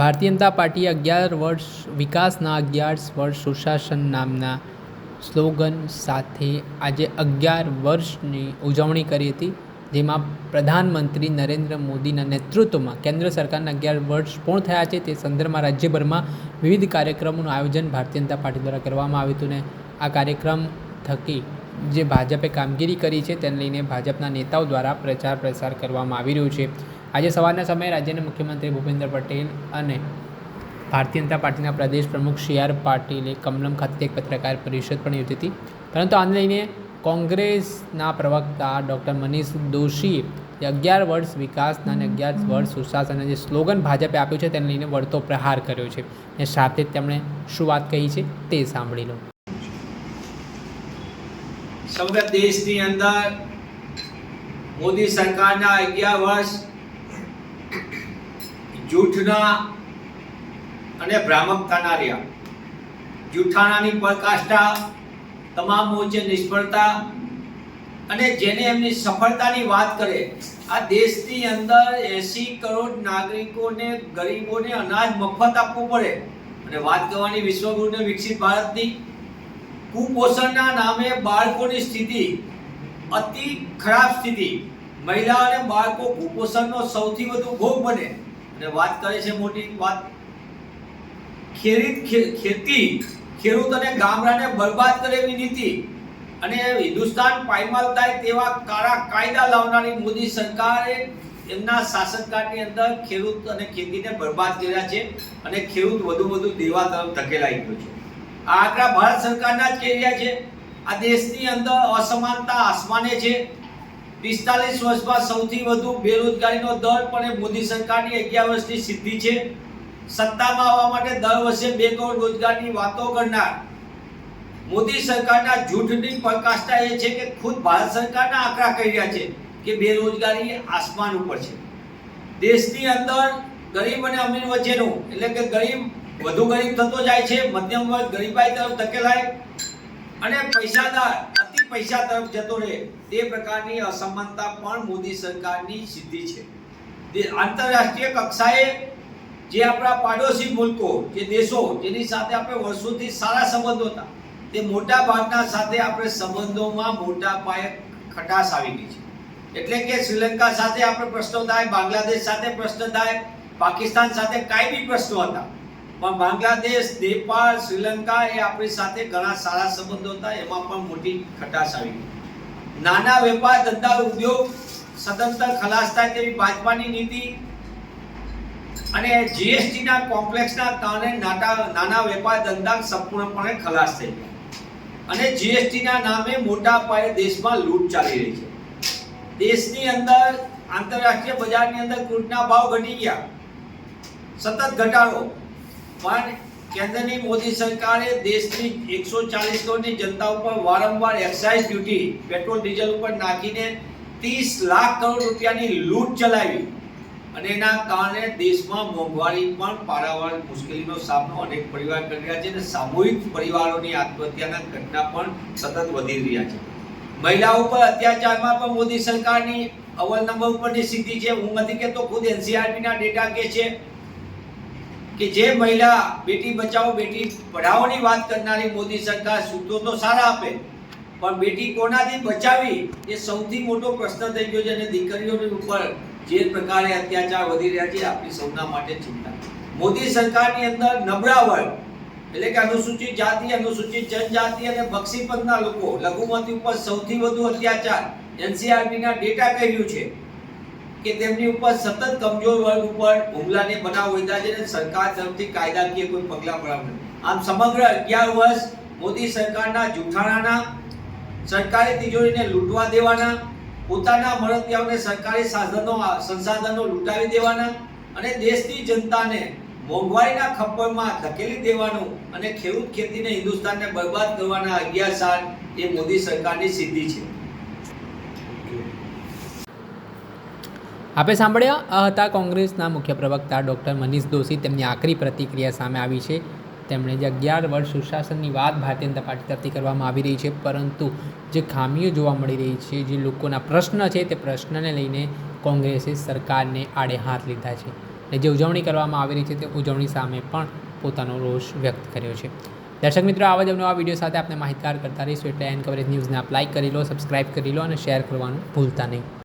ભારતીય જનતા પાર્ટીએ અગિયાર વર્ષ, વિકાસના અગિયાર વર્ષ સુશાસન નામના સ્લોગન સાથે આજે અગિયાર વર્ષની ઉજવણી કરી હતી, જેમાં પ્રધાનમંત્રી નરેન્દ્ર મોદીના નેતૃત્વમાં કેન્દ્ર સરકારના અગિયાર વર્ષ પૂર્ણ થયા છે. તે સંદર્ભમાં રાજ્યભરમાં વિવિધ કાર્યક્રમોનું આયોજન ભારતીય જનતા પાર્ટી દ્વારા કરવામાં આવ્યું હતું ને આ કાર્યક્રમ થકી જે ભાજપે કામગીરી કરી છે, તેને લઈને ભાજપના નેતાઓ દ્વારા પ્રચાર પ્રસાર કરવામાં આવી રહ્યું છે. આજે સવારના સમયે રાજ્યના મુખ્યમંત્રી ભૂપેન્દ્ર પટેલ અને ભારતીય જનતા પાર્ટીના પ્રદેશ પ્રમુખ સી આર પાટીલે કમલમ ખાતે એક પત્રકાર પરિષદ પણ યોજી હતી. પરંતુ આને લઈને કોંગ્રેસના પ્રવક્તા ડૉક્ટર મનીષ દોશીએ જે અગિયાર વર્ષ વિકાસના અને અગિયાર વર્ષ સુશાસનના જે સ્લોગન ભાજપે આપ્યું છે તેને લઈને વળતો પ્રહાર કર્યો છે અને સાથે જ તેમણે શું વાત કહી છે તે સાંભળી લો. સમગ્ર દેશની અંદર મોદી સરકારના અગિયાર વર્ષ જૂઠના અને ભ્રામક રહ્યા જૂઠાણાની પરકાષ્ઠા તમામ મોરચે નિષ્ફળતા અને જેને એમની સફળતાની વાત કરે, આ દેશની અંદર એસી કરોડ નાગરિકોને, ગરીબોને અનાજ મફત આપવું પડે. અને વાત કરવાની વિશ્વગુરુને વિકસિત ભારતની, કુપોષણના નામે બાળકોની સ્થિતિ અતિ ખરાબ સ્થિતિ. મહિલા અને બાળકો કુપોષણનો સૌથી વધુ ભોગ બને. અને વાત કરે છે મોટી વાત. ખેરીત ખેતી, ખેડૂત અને ગામડાને બરબાદ કરે એવી નીતિ. અને હિન્દુસ્તાન પાયમાલ થાય તેવા કાળા કાયદા લાવનારી મોદી સરકારે એમના શાસનકાળની અંદર ખેડૂત અને ખેતીને બરબાદ કર્યા છે અને ખેડૂત વધુ વધુ દેવા તરફ ધકેલાઈ ગયો છે. આ આંકડા ભારત સરકારના જ કહી છે. આ દેશની અંદર અસમાનતા આસમાને છે. પિસ્તાલીસ વર્ષમાં સૌથી વધુ બેરોજગારીનો દર પણ એ મોદી સરકારની અગિયાર વર્ષની સિદ્ધિ છે. સત્તામાં આવવા માટે દર વર્ષે બે કરોડ રોજગારની વાતો કરનાર મોદી સરકારના જૂઠની પ્રકાષ્ઠા એ છે કે ખુદ ભારત સરકારના આંકડા કહી રહ્યા છે કે બેરોજગારી આસમાન ઉપર છે. દેશની અંદર ગરીબ અને અમીર વચ્ચેનું, એટલે કે ગરીબ, વધુ ગરીબ થતો જાય છે, મધ્યમ વર્ગ ગરીબાઈ તરફ ધકેલાય અને પૈસાદાર પૈસા તરફ જતો રહે, તે પ્રકારની અસમાનતા પણ મોદી સરકારની સિદ્ધિ છે. આંતરરાષ્ટ્રીય કક્ષાએ જે આપણા પાડોશી મુલકો જે દેશો, જેની સાથે આપણે વર્ષોથી સારા સંબંધો હતા, તે મોટા ભાગના સાથે આપણે સંબંધોમાં મોટા પાયે ખટાશ આવી ગઈ છે. એટલે કે શ્રીલંકા સાથે આપણે પ્રશ્નો થાય, બાંગ્લાદેશ સાથે પ્રશ્ન થાય, પાકિસ્તાન સાથે કાંઈ પ્રશ્નો હતા પણ બાંગ્લાદેશ, નેપાળ, શ્રીલંકા એ આપણી સાથે ઘણા સારા સંબંધો હતા. એમાં પણ મોટી ખટાશ આવી નાના વેપાર, ધંધા, ઉદ્યોગ સદંતર ખલાસ થાય તેવી ભાજપાની નીતિ અને જીએસટીના કોમ્પ્લેક્સના કારણે નાટા, નાના વેપાર, ધંધા સંપૂર્ણપણે ખલાસ થઈ ગયા. અને જીએસટીના નામે મોટા પાયે દેશમાં લૂંટ ચાલી રહી છે. દેશની અંદર, આંતરરાષ્ટ્રીય બજારની અંદર ક્રૂડના ભાવ ઘટી ગયા. સતત ઘટાડો. પણ કેન્દ્રની મોદી સરકારે દેશની એકસો ચાલીસ કરોડની જનતા ઉપર વારંવાર એક્સાઇઝ ડ્યુટી પેટ્રોલ ડીઝલ ઉપર નાખીને ત્રીસ લાખ કરોડ રૂપિયાની લૂંટ ચલાવી. અને એના કારણે દેશમાં મોંઘવારી પણ પારાવાર મુશ્કેલીનો સામનો અનેક પરિવાર કરી રહ્યા છે અને સામૂહિક પરિવારોની આત્મહત્યાના ઘટના પણ સતત વધી રહ્યા છે. મહિલાઓ પર અત્યાચારમાં પણ મોદી સરકારની અવલ નંબર ઉપરની સ્થિતિ છે. હું નથી કહેતો, ખુદ NCRB ડેટા કે છે. કે જે મહિલા બેટી બચાવો, બેટી પઢાઓની વાત કરનારી મોદી સરકાર સૂત્રો તો સારા આપે, પણ બેટી કોનાથી બચાવી એ સૌથી મોટો પ્રશ્ન થઈ ગયો છે અને દીકરીઓની ઉપર જે પ્રકારે અત્યાચાર વધી રહ્યા છે આપણી સૌના માટે ચિંતા. મોદી સરકારની અંદર નબળા વર્ગ એટલે કે અનુસૂચિત જાતિ, અનુસૂચિત જનજાતિ અને બક્ષી લોકો લઘુમતી ઉપર સૌથી વધુ અત્યાચાર એનસીઆરબીના ડેટા કહ્યું છે. કે તેમની ઉપર સતત કમજોર વર્ગ ઉપર હુમલાને બનાવ વધ્યા છે અને સરકાર તરફથી કાયદાકીય કોઈ પગલાં ભરાવ આમ સમગ્ર અગિયાર વર્ષ મોદી સરકારના જૂઠાણાના સરકારી તિજોરીને લૂંટવા દેવાના, પોતાના મળતિયાઓને સરકારી સાધનો, સંસાધનો લૂંટાવી દેવાના અને દેશની જનતાને મોંઘવારીના ખપ્પરમાં ધકેલી દેવાનું અને ખેડૂત ખેતીને હિન્દુસ્તાનને બરબાદ કરવાના અગિયાર સાલ એ મોદી સરકારની સિદ્ધિ છે. આપે સાંભળ્યા? હતા કોંગ્રેસના મુખ્ય પ્રવક્તા ડૉક્ટર મનીષ દોશી. તેમની આકરી પ્રતિક્રિયા સામે આવી છે. તેમણે જે અગિયાર વર્ષ સુશાસનની વાત ભારતીય જનતા પાર્ટી તરફથી કરવામાં આવી રહી છે, પરંતુ જે ખામીઓ જોવા મળી રહી છે, જે લોકોના પ્રશ્ન છે, તે પ્રશ્નને લઈને કોંગ્રેસે સરકારને આડે હાથ લીધા છે. અને જે ઉજવણી કરવામાં આવી રહી છે, તે ઉજવણી સામે પણ પોતાનો રોષ વ્યક્ત કર્યો છે. દર્શક મિત્રો, આવા જ નવા વીડિયો સાથે આપણે માહિતગાર કરતા રહીશું. એટલે એન કવરેજ ન્યૂઝને આપ લાઇક કરી લો સબસ્ક્રાઇબ કરી લો અને શેર કરવાનું ભૂલતા નહીં.